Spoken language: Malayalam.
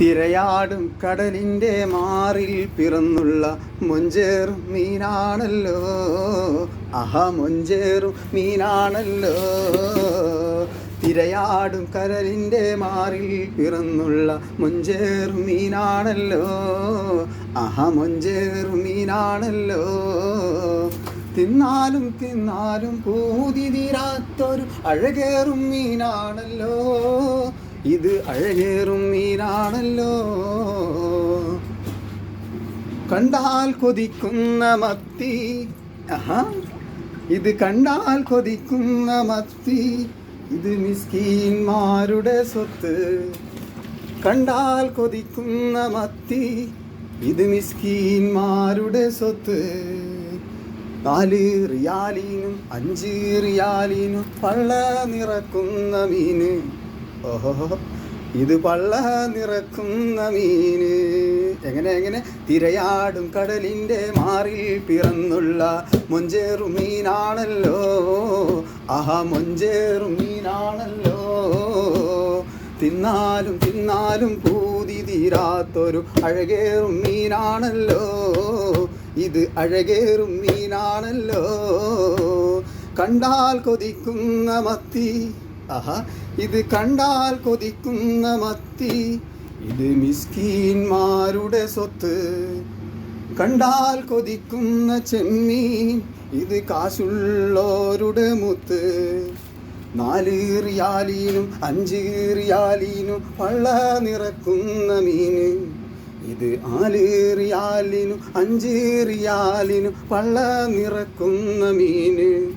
തിരയാടും കടലിന്റെ മാറിൽ പിറന്നുള്ള മൊഞ്ചേറും മീനാണല്ലോ. അഹ മൊഞ്ചേറും മീനാണല്ലോ. തിരയാടും കരലിന്റെ മാറിൽ പിറന്നുള്ള മൊഞ്ചേറും മീനാണല്ലോ. അഹ മൊഞ്ചേറും മീനാണല്ലോ. തിന്നാലും തിന്നാലും പൂതി തീരാത്തൊരു അഴകേറും മീനാണല്ലോ. ഇത് അഴകേറും മീനാണല്ലോ. കണ്ടാൽ കൊതിക്കുന്ന മത്തി. ഇത് കണ്ടാൽ കൊതിക്കുന്ന മത്തി. ഇത് മിസ്കീന്മാരുടെ സ്വത്ത്. കണ്ടാൽ കൊതിക്കുന്ന മത്തി. ഇത് മിസ്കീന്മാരുടെ സ്വത്ത്. നാല് റിയാലിനും അഞ്ച് റിയാലിനും പള്ള നിറക്കുന്ന മീന്. ഓഹോ ഇത് പള്ള നിറക്കുന്ന മീന്. എങ്ങനെ എങ്ങനെ? തിരയാടും കടലിന്റെ മാറിൽ പിറന്നുള്ള മൊഞ്ചേറും മീനാണല്ലോ. ആഹാ മൊഞ്ചേറും മീനാണല്ലോ. തിന്നാലും തിന്നാലും പൂതി തീരാത്തൊരു അഴകേറും മീനാണല്ലോ. ഇത് അഴകേറും മീനാണല്ലോ. കണ്ടാൽ കൊതിക്കുന്ന മത്തി ആഹാ. ഇത് കണ്ടാൽ കൊതിക്കുന്ന മത്തി ഇത് മിസ്കീന്മാരുടെ സ്വത്ത്. കണ്ടാൽ കൊതിക്കുന്ന ചെമ്മീൻ ഇത് കാശുള്ളോരുടെ മുത്ത്. നാല് റിയാലീനും അഞ്ച് റിയാലീനും പള്ള നിറക്കുന്ന മീന്. ഇത് ആൽ റിയാലിനും അഞ്ച് റിയാലിനും പള്ള നിറക്കുന്ന മീന്.